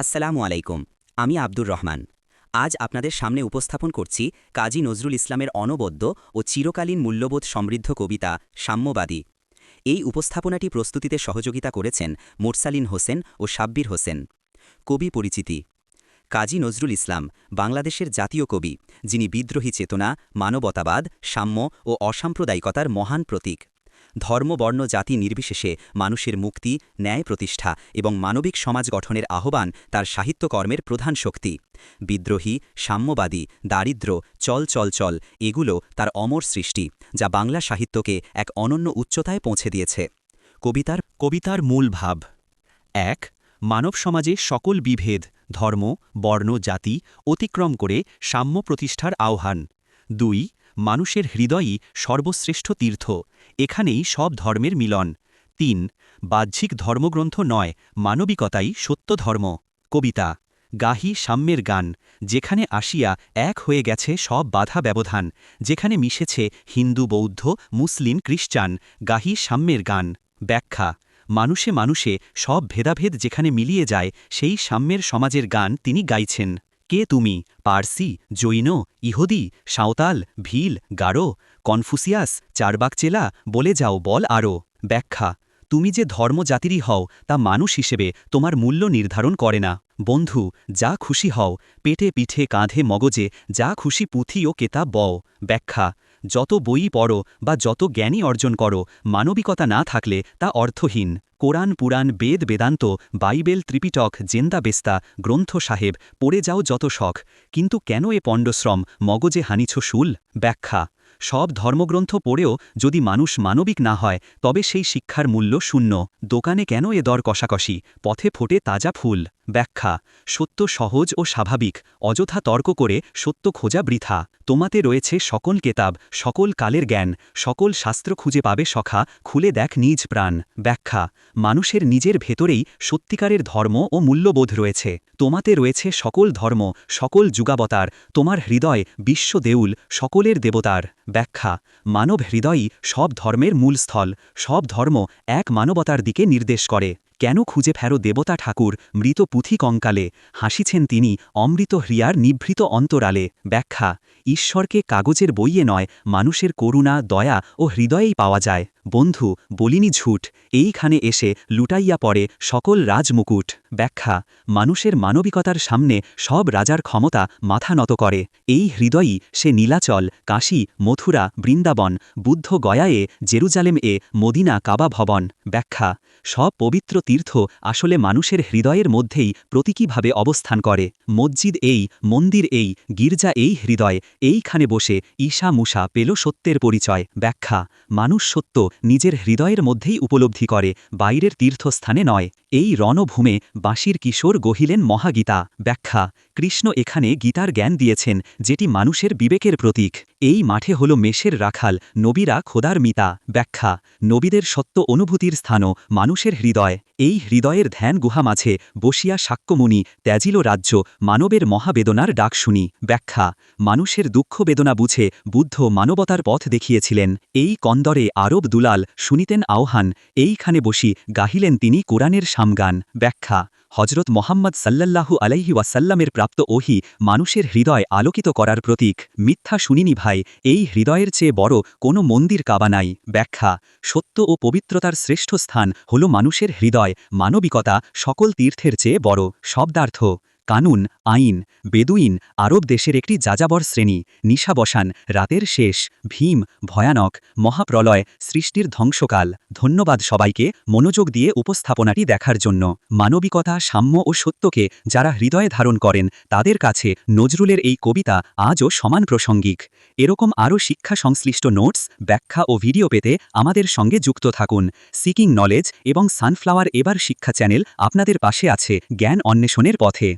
আসসালামু আলাইকুম, আমি আব্দুর রহমান। আজ আপনাদের সামনে উপস্থাপন করছি কাজী নজরুল ইসলামের অনবদ্য ও চিরকালীন মূল্যবোধ সমৃদ্ধ কবিতা সাম্যবাদী। এই উপস্থাপনাটি প্রস্তুতিতে সহযোগিতা করেছেন মোরসালিন হোসেন ও সাব্বির হোসেন। কবি পরিচিতি। কাজী নজরুল ইসলাম বাংলাদেশের জাতীয় কবি, যিনি বিদ্রোহী চেতনা, মানবতাবাদ, সাম্য ও অসাম্প্রদায়িকতার মহান প্রতীক। ধর্ম, বর্ণ, জাতি নির্বিশেষে মানুষের মুক্তি, ন্যায় প্রতিষ্ঠা এবং মানবিক সমাজ গঠনের আহ্বান তার সাহিত্যকর্মের প্রধান শক্তি। বিদ্রোহী, সাম্যবাদী, দারিদ্র, চল চল চল এগুলো তার অমর সৃষ্টি, যা বাংলা সাহিত্যকে এক অনন্য উচ্চতায় পৌঁছে দিয়েছে। কবিতার কবিতার মূল ভাব। এক, মানব সমাজে সকল বিভেদ, ধর্ম, বর্ণ, জাতি অতিক্রম করে সাম্য প্রতিষ্ঠার আহ্বান। দুই, মানুষের হৃদয়ই সর্বশ্রেষ্ঠ তীর্থ, এখানেই সব ধর্মের মিলন। তিন, বাহ্যিক ধর্মগ্রন্থ নয়, মানবিকতাই সত্য ধর্ম। কবিতা, গাহি সাম্যের গান, যেখানে আসিয়া এক হয়ে গেছে সব বাধা ব্যবধান, যেখানে মিশেছে হিন্দু, বৌদ্ধ, মুসলিম খ্রিস্টান গাহি সাম্যের গান। ব্যাখ্যা, মানুষে মানুষে সব ভেদাভেদ যেখানে মিলিয়ে যায়, সেই সাম্যের সমাজের গান তিনি গাইছেন। কে তুমি? পার্সি, জৈন, ইহুদি, সাঁওতাল, ভিল, গারো, কনফুসিয়াস, চারবাকচেলা, বলে যাও, বল আরও ব্যাখ্যা, তুমি যে ধর্মজাতিরই হও, তা মানুষ হিসেবে তোমার মূল্য নির্ধারণ করে না। বন্ধু, যা খুশি হও, পেটে পিঠে কাঁধে মগজে যা খুশি পুঁথি ও কেতাব বও। ব্যাখ্যা যত বই পড়ো বা যত জ্ঞানী অর্জন করো, মানবিকতা না থাকলে তা অর্থহীন। Quran, Puran, Veda, Vedanta, Bible, Tripitaka, Zend Avesta, Granth Sahib, পড়ে যাও যত শখ। কিন্তু কেন এ পণ্ডশ্রম, মগজে হানিছ শুল? ব্যাখ্যা সব ধর্মগ্রন্থ পড়েও যদি মানুষ মানবিক না হয়, তবে সেই শিক্ষার মূল্য শূন্য। দোকানে কেন এ দর কষাকষি? পথে ফোটে তাজা ফুল। ব্যাখ্যা, সত্য সহজ ও স্বাভাবিক। অযথা তর্ক করে সত্য খোঁজা বৃথা। তোমাতে রয়েছে সকল কেতাব, সকল কালের জ্ঞান, সকল শাস্ত্র খুঁজে পাবে সখা, খুলে দেখ নিজ প্রাণ। ব্যাখ্যা, মানুষের নিজের ভেতরেই সত্যিকারের ধর্ম ও মূল্যবোধ রয়েছে। তোমাতে রয়েছে সকল ধর্ম, সকল যুগাবতার, তোমার হৃদয় বিশ্ব দেউল, সকলের দেবতার ব্যাখ্যা। মানব হৃদয়ই সব ধর্মের মূলস্থল, সব ধর্ম এক মানবতার দিকে নির্দেশ করে। কেন খুঁজে ফেরো দেবতা ঠাকুর, মৃত পুঁথি কঙ্কালে? হাসিছেন তিনি, অমৃত হ্রিয়ার নিভৃত অন্তরালে। ব্যাখ্যা, ঈশ্বরকে কাগজের বইয়ে নয়, মানুষের করুণা, দয়া ও হৃদয়েই পাওয়া যায়। বন্ধু, বলিনি ঝুট, এইখানে এসে লুটাইয়া পড়ে সকল রাজমুকুট। ব্যাখ্যা, মানুষের মানবিকতার সামনে সব রাজার ক্ষমতা মাথা নত করে। এই হৃদয়ই সে নীলাচল, কাশী, মথুরা, বৃন্দাবন, বুদ্ধ গয়ায়ে, জেরুজালেম এ, মদিনা কাবা ভবন। ব্যাখ্যা, সব পবিত্র তীর্থ আসলে মানুষের হৃদয়ের মধ্যেই প্রতীকীভাবে অবস্থান করে। মসজিদ এই, মন্দির এই, গির্জা এই হৃদয়, এইখানে বসে ঈশা মুসা পেল সত্যের পরিচয়। ব্যাখ্যা, মানুষ সত্য নিজের হৃদয়ের মধ্যেই উপলব্ধি করে, বাইরের তীর্থস্থানে নয়। এই রণভূমে বাঁশির কিশোর গহিলেন মহাগীতা। ব্যাখ্যা কৃষ্ণ এখানে গীতার জ্ঞান দিয়েছেন, যেটি মানুষের বিবেকের প্রতীক। এই মাঠে হল মেষের রাখাল, নবীরা খোদার মিতা, ব্যাখ্যা, নবীদের সত্য অনুভূতির স্থানও, মানুষের হৃদয়। এই হৃদয়ের ধ্যান গুহা মাঝে, বসিয়া সাক্ষ্যমুনি ত্যাজিল রাজ্য, মানবের মহাবেদনার ডাক শুনি। ব্যাখ্যা, মানুষের দুঃখ বেদনা বুঝে, বুদ্ধ মানবতার পথ দেখিয়েছিলেন। এই কন্দরে আরব দুলাল, শুনিতেন আহ্বান, এইখানে বসি, গাহিলেন তিনি কোরআনের সামগান। ব্যাখ্যা হজরত মোহাম্মদ সাল্লাল্লাহু আলাইহি ওয়াসাল্লামের প্রাপ্ত ওহি মানুষের হৃদয় আলোকিত করার প্রতীক। মিথ্যা শুনিনি ভাই, এই হৃদয়ের চেয়ে বড় কোনো মন্দির কাবা নাই। ব্যাখ্যা, সত্য ও পবিত্রতার শ্রেষ্ঠ স্থান হল মানুষের হৃদয়, মানবিকতা, সকল তীর্থের চেয়ে বড়। শব্দার্থ কানুন, আইন, বেদুইন, আরব দেশের একটি যাযাবর শ্রেণি, নিশাবসান, রাতের শেষ, ভীম, ভয়ানক, মহাপ্রলয়, সৃষ্টির ধ্বংসকাল। ধন্যবাদ সবাইকে মনোযোগ দিয়ে উপস্থাপনাটি দেখার জন্য। মানবিকতা, সাম্য ও সত্যকে যারা হৃদয়ে ধারণ করেন, তাদের কাছে নজরুলের এই কবিতা আজও সমান প্রাসঙ্গিক। এরকম আরও শিক্ষা সংশ্লিষ্ট নোটস, ব্যাখ্যা ও ভিডিও পেতে আমাদের সঙ্গে যুক্ত থাকুন। সিকিং নলেজ এবং সানফ্লাওয়ার এবার শিক্ষা চ্যানেল আপনাদের পাশে আছে জ্ঞান অন্বেষণের পথে।